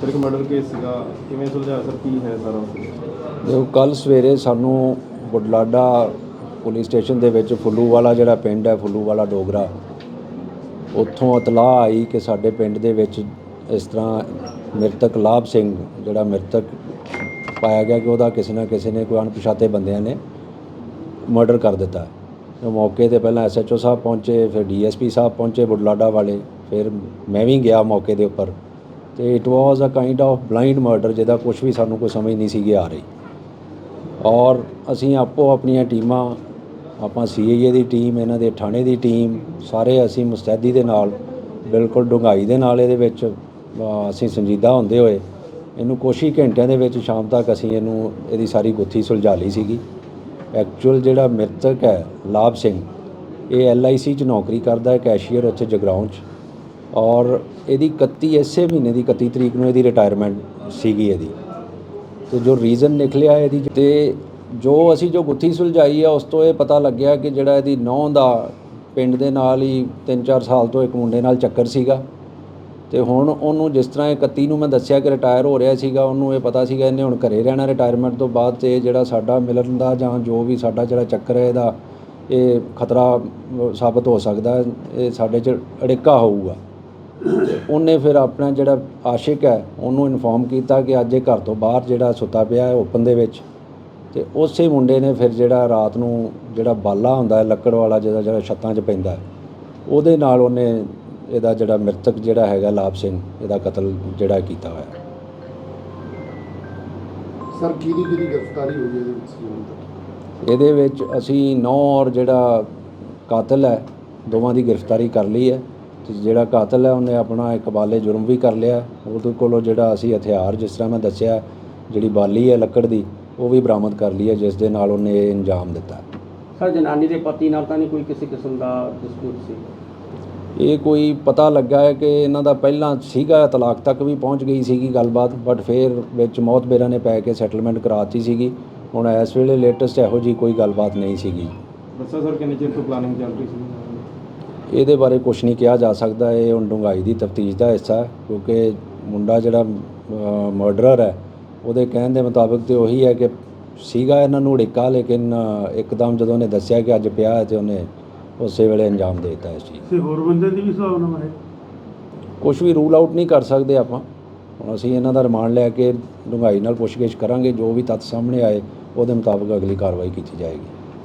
ਫਿਰ ਇੱਕ murder case ਸੀਗਾ, ਕਿਵੇਂ ਸੁਲਝਾਇਆ ਸਰ? ਕੀ ਹੈ ਸਾਰਾ ਦੇਖੋ ਕੱਲ ਸਵੇਰੇ ਸਾਨੂੰ ਬੁਢਲਾਡਾ ਪੁਲਿਸ ਸਟੇਸ਼ਨ ਦੇ ਵਿੱਚ ਫੁੱਲੂ ਵਾਲਾ ਜਿਹੜਾ ਪਿੰਡ ਹੈ, ਫੁੱਲੂਵਾਲਾ ਡੋਗਰਾ, ਉੱਥੋਂ ਇਤਲਾਹ ਆਈ ਕਿ ਸਾਡੇ ਪਿੰਡ ਦੇ ਵਿੱਚ ਇਸ ਤਰ੍ਹਾਂ ਮ੍ਰਿਤਕ ਲਾਭ ਸਿੰਘ ਜਿਹੜਾ ਮ੍ਰਿਤਕ ਪਾਇਆ ਗਿਆ ਕਿ ਉਹਦਾ ਕਿਸੇ ਨਾ ਕਿਸੇ ਨੇ ਕੋਈ ਅਣਪਛਾਤੇ ਬੰਦਿਆਂ ਨੇ ਮਰਡਰ ਕਰ ਦਿੱਤਾ। ਉਹ ਮੌਕੇ ਤੇ ਪਹਿਲਾਂ ਐਸਐਚਓ ਸਾਹਿਬ ਪਹੁੰਚੇ, ਫਿਰ ਡੀਐਸਪੀ ਸਾਹਿਬ ਪਹੁੰਚੇ ਬੁਢਲਾਡਾ ਵਾਲੇ, ਫਿਰ ਮੈਂ ਵੀ ਗਿਆ ਮੌਕੇ ਦੇ ਉੱਪਰ। ਤੇ it was a kind of blind murder ਜਿਹਦਾ ਕੁਝ ਵੀ ਸਾਨੂੰ ਕੋਈ ਸਮਝ ਨਹੀਂ ਸੀਗੀ ਆ ਰਹੀ। ਔਰ ਅਸੀਂ ਆਪੋ ਆਪਣੀਆਂ ਟੀਮਾਂ, ਆਪਾਂ ਸੀਆਈਏ ਦੀ ਟੀਮ, ਇਹਨਾਂ ਦੇ ਥਾਣੇ ਦੀ ਟੀਮ, ਸਾਰੇ ਅਸੀਂ ਮੁਸਤੈਦੀ ਦੇ ਨਾਲ, ਬਿਲਕੁਲ ਡੂੰਘਾਈ ਦੇ ਨਾਲ ਇਹਦੇ ਵਿੱਚ ਅਸੀਂ ਸੰਜੀਦਾ ਹੁੰਦੇ ਹੋਏ, ਇਹਨੂੰ ਕੁਛ ਹੀ ਘੰਟਿਆਂ ਦੇ ਵਿੱਚ ਸ਼ਾਮ ਤੱਕ ਅਸੀਂ ਇਹਨੂੰ, ਇਹਦੀ ਸਾਰੀ ਗੁੱਥੀ ਸੁਲਝਾ ਲਈ ਸੀਗੀ। ਐਕਚੁਅਲ ਜਿਹੜਾ ਮ੍ਰਿਤਕ ਹੈ, ਲਾਭ ਸਿੰਘ, ਇਹ ਐਲਆਈਸੀ 'ਚ ਨੌਕਰੀ ਕਰਦਾ ਹੈ, ਕੈਸ਼ੀਅਰ ਉੱਥੇ ਜਗਰਾਉਂ 'ਚ। ਔਰ ਇਹਦੀ 31 ਇਸੇ ਮਹੀਨੇ ਦੀ 31 ਤਰੀਕ ਨੂੰ ਇਹਦੀ ਰਿਟਾਇਰਮੈਂਟ ਸੀਗੀ ਇਹਦੀ। ਤੇ ਜੋ ਰੀਜ਼ਨ ਨਿਕਲਿਆ ਇਹਦੀ ਤੇ ਜੋ ਅਸੀਂ ਜੋ ਗੁੱਥੀ ਸੁਲਝਾਈ ਆ, ਉਸ ਤੋਂ ਇਹ ਪਤਾ ਲੱਗਿਆ ਕਿ ਜਿਹੜਾ ਇਹਦੀ ਨੌਂ ਦਾ ਪਿੰਡ ਦੇ ਨਾਲ ਹੀ 3-4 ਸਾਲ ਤੋਂ ਇੱਕ ਮੁੰਡੇ ਨਾਲ ਚੱਕਰ ਸੀਗਾ। ਤੇ ਹੁਣ ਉਹਨੂੰ ਜਿਸ ਤਰ੍ਹਾਂ ਇਹ 31 ਨੂੰ ਮੈਂ ਦੱਸਿਆ ਕਿ ਰਿਟਾਇਰ ਹੋ ਰਿਹਾ ਸੀਗਾ, ਉਹਨੂੰ ਇਹ ਪਤਾ ਸੀਗਾ ਇਹਨੇ ਹੁਣ ਘਰੇ ਰਹਿਣਾ ਰਿਟਾਇਰਮੈਂਟ ਤੋਂ ਬਾਅਦ ਤੇ ਜਿਹੜਾ ਸਾਡਾ ਮਿਲਣ ਦਾ ਜਾਂ ਜੋ ਵੀ ਸਾਡਾ ਜਿਹੜਾ ਚੱਕਰ ਹੈ ਇਹਦਾ, ਇਹ ਖਤਰਾ ਸਾਬਤ ਹੋ ਸਕਦਾ, ਇਹ ਸਾਡੇ 'ਚ ਅੜਿੱਕਾ ਹੋਊਗਾ। ਉਹਨੇ ਫਿਰ ਆਪਣਾ ਜਿਹੜਾ ਆਸ਼ਿਕ ਹੈ ਉਹਨੂੰ ਇਨਫੋਰਮ ਕੀਤਾ ਕਿ ਅੱਜ ਇਹ ਘਰ ਤੋਂ ਬਾਹਰ ਜਿਹੜਾ ਸੁੱਤਾ ਪਿਆ ਹੈ ਓਪਨ ਦੇ ਵਿੱਚ। ਤੇ ਉਸੇ ਮੁੰਡੇ ਨੇ ਫਿਰ ਜਿਹੜਾ ਰਾਤ ਨੂੰ ਜਿਹੜਾ ਬਾਲਾ ਹੁੰਦਾ ਹੈ ਲੱਕੜ ਵਾਲਾ ਜਿਹਦਾ ਜਿਹੜਾ ਛੱਤਾਂ 'ਚ ਪੈਂਦਾ ਹੈ, ਉਹਦੇ ਨਾਲ ਉਹਨੇ ਇਹਦਾ ਜਿਹੜਾ ਮ੍ਰਿਤਕ ਜਿਹੜਾ ਹੈਗਾ ਲਾਭ ਸਿੰਘ ਇਹਦਾ ਕਤਲ ਜਿਹੜਾ ਕੀਤਾ ਹੋਇਆ। ਸਰ ਕਿਹਦੀ ਕਿਹਦੀ ਗ੍ਰਿਫਤਾਰੀ ਹੋਈ ਹੈ ਇਹਦੇ ਵਿੱਚ? ਇਹਦੇ ਵਿੱਚ ਅਸੀਂ ਨੌ ਔਰ ਜਿਹੜਾ ਕਾਤਲ ਹੈ ਦੋਵਾਂ ਦੀ ਗ੍ਰਿਫਤਾਰੀ ਕਰ ਲਈ ਹੈ। ਤੇ ਜਿਹੜਾ ਕਾਤਲ ਹੈ ਉਹਨੇ ਆਪਣਾ ਇਕਬਾਲੇ ਜੁਰਮ ਵੀ ਕਰ ਲਿਆ। ਉਹਦੇ ਕੋਲੋਂ ਜਿਹੜਾ ਅਸੀਂ ਹਥਿਆਰ ਜਿਸ ਤਰ੍ਹਾਂ ਮੈਂ ਦੱਸਿਆ ਜਿਹੜੀ ਬਾਲੀ ਹੈ ਲੱਕੜ ਦੀ ਉਹ ਵੀ ਬਰਾਮਦ ਕਰ ਲਈ ਹੈ ਜਿਸ ਦੇ ਨਾਲ ਉਹਨੇ ਇਹ ਅੰਜਾਮ ਦਿੱਤਾ। ਸਰ ਜਨਾਨੀ ਦੇ ਪਤੀ ਨਾਲ ਤਾਂ ਨਹੀਂ ਕੋਈ ਕਿਸੇ ਕਿਸਮ ਦਾ ਡਿਸਪਿਊਟ ਸੀ? ਇਹ ਕੋਈ ਪਤਾ ਲੱਗਾ ਹੈ ਕਿ ਇਹਨਾਂ ਦਾ ਪਹਿਲਾਂ ਸੀਗਾ ਤਲਾਕ ਤੱਕ ਵੀ ਪਹੁੰਚ ਗਈ ਸੀਗੀ ਗੱਲਬਾਤ ਬਟ ਫਿਰ ਵਿੱਚ ਮੌਤ ਬੇਰਾਂ ਨੇ ਪੈ ਕੇ ਸੈਟਲਮੈਂਟ ਕਰਾਤੀ ਸੀਗੀ। ਹੁਣ ਇਸ ਵੇਲੇ ਲੇਟੈਸਟ ਇਹੋ ਜੀ ਕੋਈ ਗੱਲਬਾਤ ਨਹੀਂ ਸੀਗੀ। ਦੱਸਿਆ ਸਰ ਕਿੰਨੇ ਚਿਰ ਤੋਂ ਪਲਾਨਿੰਗ ਚੱਲ ਰਹੀ ਸੀ? ਇਹਦੇ ਬਾਰੇ ਕੁਝ ਨਹੀਂ ਕਿਹਾ ਜਾ ਸਕਦਾ। ਇਹ ਹੁਣ ਡੂੰਘਾਈ ਦੀ ਤਫਤੀਸ਼ ਦਾ ਹਿੱਸਾ ਹੈ ਕਿਉਂਕਿ ਮੁੰਡਾ ਜਿਹੜਾ ਮਰਡਰਰ ਹੈ ਉਹਦੇ ਕਹਿਣ ਦੇ ਮੁਤਾਬਕ ਤੇ ਉਹੀ ਹੈ ਕਿ ਸੀਗਾ ਇਹਨਾਂ ਨੂੰ ਉੜਿੱਕਾ ਲੇਕਿਨ ਇੱਕਦਮ ਜਦੋਂ ਉਹਨੇ ਦੱਸਿਆ ਕਿ ਅੱਜ ਪਿਆ ਹੈ ਤੇ ਉਹਨੇ ਉਸੇ ਵੇਲੇ ਅੰਜਾਮ ਦੇ ਦਿੱਤਾ ਇਸ ਚੀਜ਼ ਤੇ ਹੋਰ ਬੰਦੇ ਦੀ ਵੀ ਨਾਲ ਹੈ ਕੁਝ ਵੀ ਰੂਲ ਆਊਟ ਨਹੀਂ ਕਰ ਸਕਦੇ ਆਪਾਂ। ਹੁਣ ਅਸੀਂ ਇਹਨਾਂ ਦਾ ਰਿਮਾਂਡ ਲੈ ਕੇ ਡੂੰਘਾਈ ਨਾਲ ਪੁੱਛਗਿੱਛ ਕਰਾਂਗੇ ਜੋ ਵੀ ਤੱਥ ਸਾਹਮਣੇ ਆਏ ਉਹਦੇ ਮੁਤਾਬਕ ਅਗਲੀ ਕਾਰਵਾਈ ਕੀਤੀ ਜਾਏਗੀ।